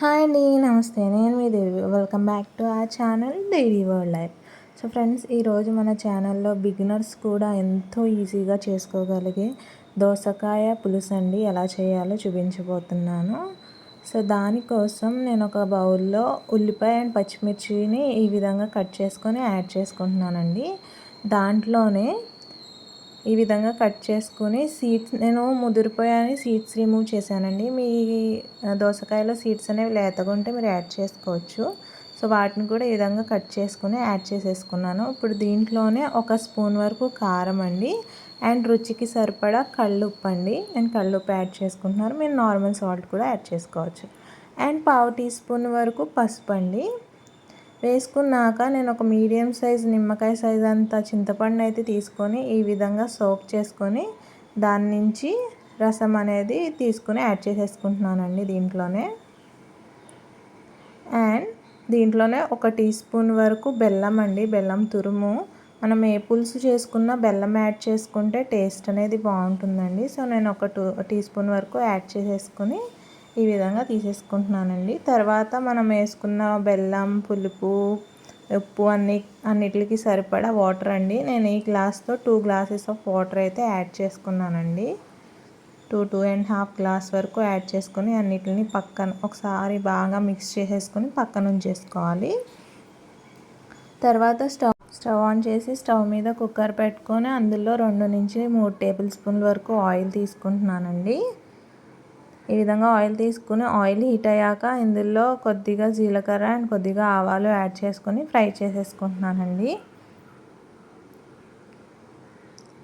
Hi అండి నమస్తే. నేను మీ Devi. Welcome back to uh channel daily world life so friends ఈరోజు మన ఛానల్లో బిగినర్స్ కూడా ఎంతో ఈజీగా చేసుకోగలిగే దోసకాయ పులుసు అండి. ఎలా చేయాలో చూపించబోతున్నాను. సో దానికోసం నేను ఒక బౌల్లో ఉల్లిపాయ అండ్ పచ్చిమిర్చిని ఈ విధంగా కట్ చేసుకొని యాడ్ చేసుకుంటున్నానండి. దాంట్లోనే ఈ విధంగా కట్ చేసుకుని సీడ్స్ నేను ముదిరిపోయాని సీడ్స్ రిమూవ్ చేశానండి. మీ దోసకాయలో సీడ్స్ అనేవి లేతగా ఉంటే మీరు యాడ్ చేసుకోవచ్చు. సో వాటిని కూడా ఈ విధంగా కట్ చేసుకుని యాడ్ చేసేసుకున్నాను. ఇప్పుడు దీంట్లోనే ఒక స్పూన్ వరకు కారం అండి. అండ్ రుచికి సరిపడా కళ్ళుప్పు అండి. నేను కళ్ళుప్పు యాడ్ చేసుకుంటున్నాను. మీరు నార్మల్ సాల్ట్ కూడా యాడ్ చేసుకోవచ్చు. అండ్ పావు టీ స్పూన్ వరకు పసుపు అండి. వేసుకున్నాక నేను ఒక మీడియం సైజ్ నిమ్మకాయ సైజ్ అంత చింతపండు అయితే తీసుకొని ఈ విధంగా సోక్ చేసుకొని దాని నుంచి రసం అనేది తీసుకుని యాడ్ చేసేసుకుంటున్నానండి దీంట్లోనే. అండ్ దీంట్లోనే ఒక టీ స్పూన్ వరకు బెల్లం అండి బెల్లం తురుము. మనం ఏ పులుసు చేసుకున్న బెల్లం యాడ్ చేసుకుంటే టేస్ట్ అనేది బాగుంటుందండి. సో నేను ఒక టూ టీ స్పూన్ వరకు యాడ్ చేసేసుకొని ఈ విధంగా తీసేసుకుంటున్నానండి. తర్వాత మనం వేసుకున్న బెల్లం పులుపు ఉప్పు అన్ని అన్నిటికి సరిపడా వాటర్ అండి. నేను ఈ గ్లాస్తో టూ గ్లాసెస్ ఆఫ్ వాటర్ అయితే యాడ్ చేసుకున్నానండి. Two two and half glass వరకు యాడ్ చేసుకొని అన్నిటిని పక్కన ఒకసారి బాగా మిక్స్ చేసేసుకొని పక్కన ఉంచేసుకోవాలి. తర్వాత స్టవ్ స్టవ్ ఆన్ చేసి స్టవ్ మీద కుక్కర్ పెట్టుకొని అందులో రెండు నుంచి మూడు టేబుల్ స్పూన్ల వరకు ఆయిల్ తీసుకుంటున్నానండి. ఈ విధంగా ఆయిల్ తీసుకుని ఆయిల్ హీట్ అయ్యాక ఇందులో కొద్దిగా జీలకర్ర అండ్ కొద్దిగా ఆవాలు యాడ్ చేసుకొని ఫ్రై చేసేసుకుంటున్నానండి.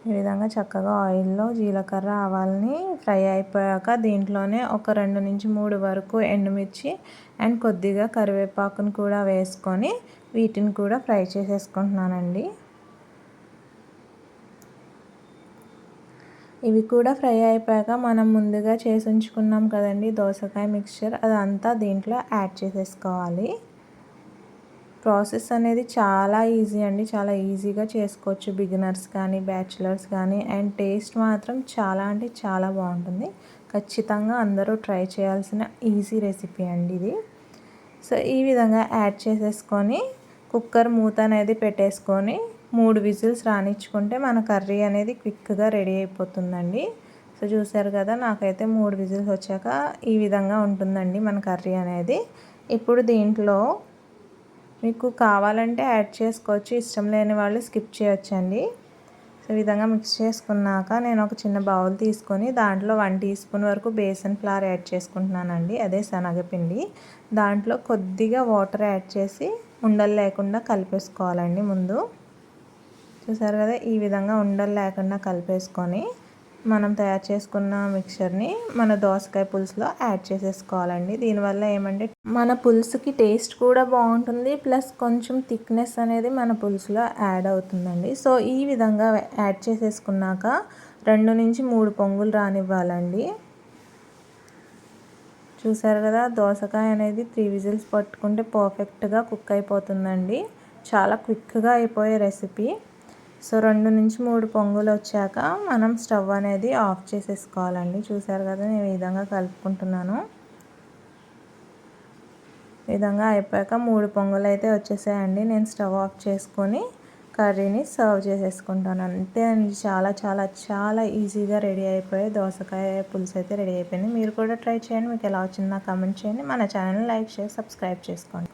ఈ విధంగా చక్కగా ఆయిల్లో జీలకర్ర ఆవాలని ఫ్రై అయిపోయాక దీంట్లోనే ఒక రెండు నుంచి మూడు వరకు ఎండుమిర్చి అండ్ కొద్దిగా కరివేపాకును కూడా వేసుకొని వీటిని కూడా ఫ్రై చేసేసుకుంటున్నానండి. ఇవి కూడా ఫ్రై అయిపోయాక మనం ముందుగా చేసి ఉంచుకున్నాం కదండి దోసకాయ మిక్చర్. అదంతా దీంట్లో యాడ్ చేసేసుకోవాలి. ప్రాసెస్ అనేది చాలా ఈజీ అండి. చాలా ఈజీగా చేసుకోవచ్చు. బిగినర్స్ కానీ బ్యాచిలర్స్ కానీ. అండ్ టేస్ట్ మాత్రం చాలా అంటే చాలా బాగుంటుంది. ఖచ్చితంగా అందరూ ట్రై చేయాల్సిన ఈజీ రెసిపీ అండి ఇది. సో ఈ విధంగా యాడ్ చేసేసుకొని కుక్కర్ మూత అనేది పెట్టేసుకొని మూడు విజిల్స్ రానిచ్చుకుంటే మన కర్రీ అనేది క్విక్గా రెడీ అయిపోతుందండి. సో చూసారు కదా నాకైతే మూడు విజిల్స్ వచ్చాక ఈ విధంగా ఉంటుందండి మన కర్రీ అనేది. ఇప్పుడు దీంట్లో మీకు కావాలంటే యాడ్ చేసుకోవచ్చు ఇష్టం లేని వాళ్ళు స్కిప్ చేయొచ్చండి. సో ఈ విధంగా మిక్స్ చేసుకున్నాక నేను ఒక చిన్న బౌల్ తీసుకొని దాంట్లో వన్ టీ స్పూన్ వరకు బేసన్ ఫ్లవర్ యాడ్ చేసుకుంటున్నానండి అదే శనగపిండి. దాంట్లో కొద్దిగా వాటర్ యాడ్ చేసి ఉండలు లేకుండా కలిపేసుకోవాలండి ముందు. చూసారు కదా? ఈ విధంగా ఉండలు లేకుండా కలిపేసుకొని మనం తయారు చేసుకున్న మిక్చర్ని మన దోసకాయ పులుసులో యాడ్ చేసేసుకోవాలండి. దీనివల్ల ఏమంటే మన పులుసుకి టేస్ట్ కూడా బాగుంటుంది ప్లస్ కొంచెం థిక్నెస్ అనేది మన పులుసులో యాడ్ అవుతుందండి. సో ఈ విధంగా యాడ్ చేసేసుకున్నాక రెండు నుంచి మూడు పొంగులు రానివ్వాలండి. చూసారు కదా? దోసకాయ అనేది త్రీ విజిల్స్ పట్టుకుంటే పర్ఫెక్ట్గా కుక్ అయిపోతుందండి. చాలా క్విక్గా అయిపోయే రెసిపీ. సో రెండు నుంచి మూడు పొంగులు వచ్చాక మనం స్టవ్ అనేది ఆఫ్ చేసేసుకోవాలండి. చూసారు కదా నేను ఈ విధంగా కలుపుకుంటున్నాను. విధంగా అయిపోయాక మూడు పొంగులు అయితే వచ్చేసాయండి. నేను స్టవ్ ఆఫ్ చేసుకొని కర్రీని సర్వ్ చేసేసుకుంటాను. అంతే అండి. చాలా చాలా చాలా ఈజీగా రెడీ అయిపోయి దోసకాయ పులుసు అయితే రెడీ అయిపోయింది. మీరు కూడా ట్రై చేయండి. మీకు ఎలా వచ్చిందో కమెంట్ చేయండి. మన ఛానల్ లైక్ చేసి సబ్స్క్రైబ్ చేసుకోండి.